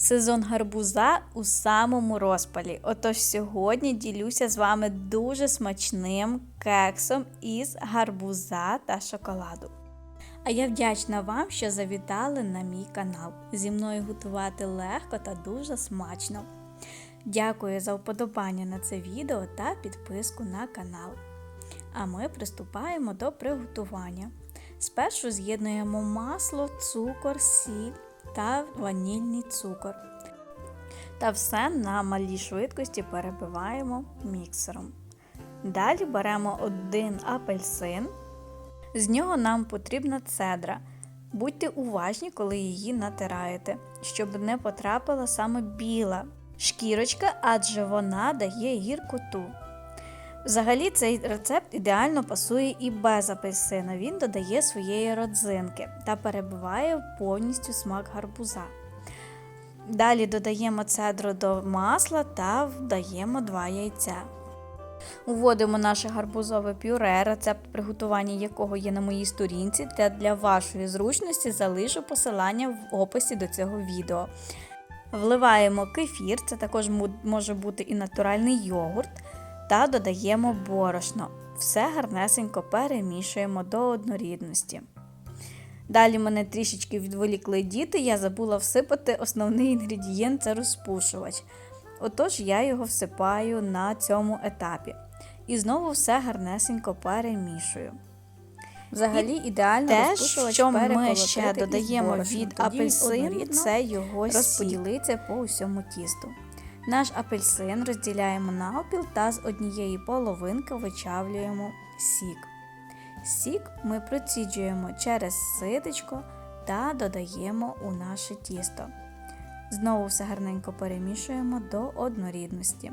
Сезон гарбуза у самому розпалі. Отож сьогодні ділюся з вами дуже смачним кексом із гарбуза та шоколаду. А я вдячна вам, що завітали на мій канал. Зі мною готувати легко та дуже смачно. Дякую за вподобання на це відео та підписку на канал. А ми приступаємо до приготування. Спершу з'єднуємо масло, цукор, сіль та ванільний цукор. Та все на малій швидкості перебиваємо міксером. Далі беремо один апельсин. З нього нам потрібна цедра. Будьте уважні, коли її натираєте, щоб не потрапила саме біла шкірочка, адже вона дає гіркоту. Взагалі цей рецепт ідеально пасує і без апельсина. Він додає своєї родзинки та перебиває повністю смак гарбуза. Далі додаємо цедру до масла та вдаємо 2 яйця. Уводимо наше гарбузове пюре, рецепт приготування якого є на моїй сторінці, та для вашої зручності залишу посилання в описі до цього відео. Вливаємо кефір, це також може бути і натуральний йогурт та додаємо борошно. Все гарнесенько перемішуємо до однорідності. Далі мене трішечки відволікли діти, я забула всипати основний інгредієнт це розпушувач. Отож, я його всипаю на цьому етапі. І знову все гарнесенько перемішую. Взагалі, І ідеально те, що ми ще додаємо від апельсин, це його розподілиться по усьому тісту. Наш апельсин розділяємо навпіл та з однієї половинки вичавлюємо сік. Сік ми проціджуємо через ситочко та додаємо у наше тісто. Знову все гарненько перемішуємо до однорідності.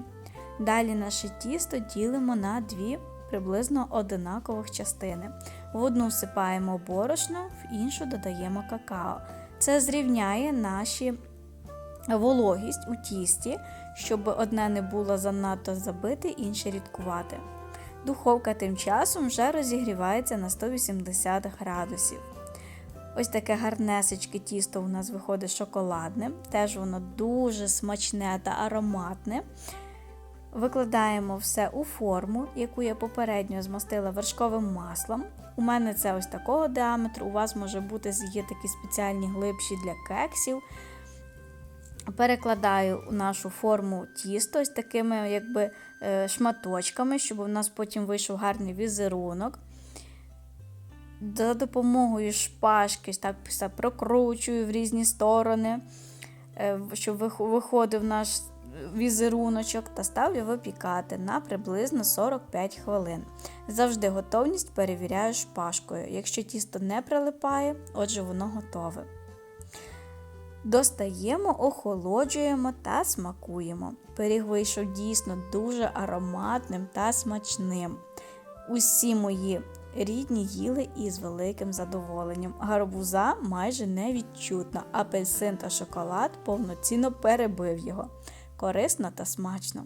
Далі наше тісто ділимо на дві приблизно одинакових частини. В одну всипаємо борошно, в іншу додаємо какао. Це зрівняє наші вологість у тісті, щоб одне не було занадто забите, інше рідкувати. Духовка тим часом вже розігрівається на 180 градусів. Ось таке гарнесечке тісто у нас виходить шоколадне, теж воно дуже смачне та ароматне. Викладаємо все у форму, яку я попередньо змастила вершковим маслом. У мене це ось такого діаметру, у вас може бути є такі спеціальні глибші для кексів. Перекладаю нашу форму тісто ось такими якби, е, шматочками, щоб у нас потім вийшов гарний візерунок. За допомогою шпажки так прокручую в різні сторони, е, щоб виходив наш візеруночок та ставлю випікати на приблизно 45 хвилин. Завжди готовність перевіряю шпажкою. Якщо тісто не прилипає, отже воно готове. Достаємо, охолоджуємо та смакуємо. Пиріг вийшов дійсно дуже ароматним та смачним. Усі мої рідні їли із великим задоволенням. Гарбуза майже не відчутно, апельсин та шоколад повноцінно перебив його. Корисно та смачно.